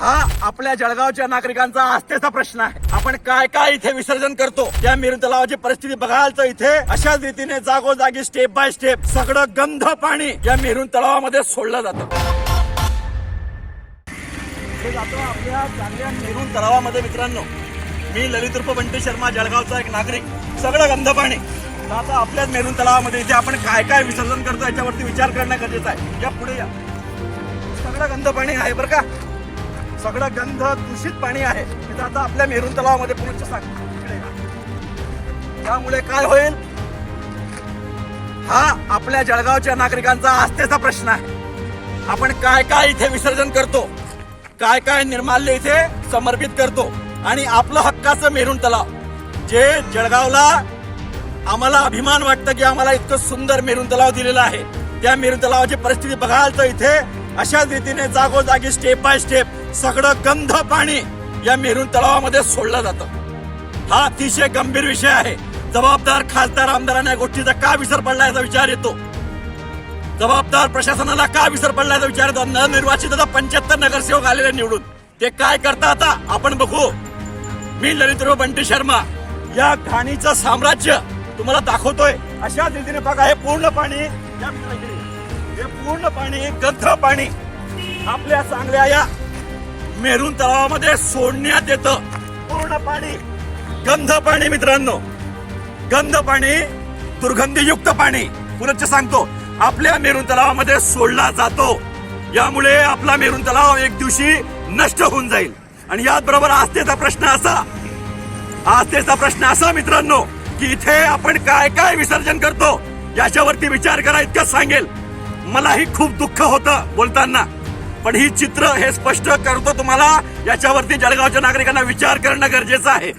हा आपल्या जळगावच्या नागरिकांचा आस्थेचा प्रश्न आहे. आपण काय काय इथे विसर्जन करतो या मेरू तलावाची परिस्थिती बघाल तर इथे अशाच रीतीने जागोजागी स्टेप बाय स्टेप सगळं गंध पाणी या मेरून तलावामध्ये सोडलं जातं. हे जातो आपल्या चांगल्या मेरून तलावामध्ये मित्रांनो. मी ललित रूप बंटी शर्मा जळगावचा एक नागरिक. सगळं गंध पाणी. आता आपल्याच मेरून तलावामध्ये इथे आपण काय काय विसर्जन करतो याच्यावरती विचार करणं गरजेचं आहे. या पुढे या. सगळं गंध पाणी आहे बरं का? सगळं गंध दूषित पाणी आहे. तिथं आता आपल्या मेरून तलावामध्ये पुरुष सांग. त्यामुळे काय होईल? हा आपल्या जळगावच्या नागरिकांचा आस्थेचा प्रश्न आहे. आपण काय काय इथे विसर्जन करतो? काय काय निर्माल्य इथे समर्पित करतो? आणि आपलं हक्काचं मेरून तलाव जे जळगावला आम्हाला अभिमान वाटतं की आम्हाला इतकं सुंदर मेरून तलाव दिलेलं आहे. त्या मेरून तलावाची परिस्थिती बघाल तर इथे अशाच रीतीने जागोजागी स्टेप बाय स्टेप सगळं गंध पाणी या मेरून तलावामध्ये सोडलं जातं. हा अतिशय गंभीर विषय आहे. जबाबदार खासदार आमदारांना या गोष्टीचा का विसर पडला याचा विचार येतो. जबाबदार प्रशासनाला का विसर पडला याचा विचार येतो. नवनिर्वाचित आता पंच्याहत्तर नगरसेवक आलेले निवडून. ते काय करता आता? आपण बघू. मी ललित बंटी शर्मा. या घाणीचं साम्राज्य तुम्हाला दाखवतोय. अशा रीतीने बघा हे पूर्ण पाणी या हे पूर्ण पाणी गंध पाणी आपल्या चांगल्या या मेरून तलावामध्ये सोडण्यात येतं. पूर्ण पाणी गंध पाणी मित्रांनो. गंध पाणी दुर्गंधीयुक्त पाणी. पुनश्च सांगतो आपल्या मेरून तलावामध्ये सोडला जातो. यामुळे आपला मेरून तलाव एक दिवशी नष्ट होऊन जाईल. आणि याच बरोबर आस्थेचा प्रश्न असा आस्थेचा प्रश्न असा मित्रांनो की इथे आपण काय काय विसर्जन करतो याच्यावरती विचार करा इतकंच सांगेल. मलाही खूप दुःख होतं बोलताना. पण ही चित्र हे स्पष्ट करतो तुम्हाला याच्यावरती जळगावच्या नागरिकांना विचार करणं गरजेचं आहे.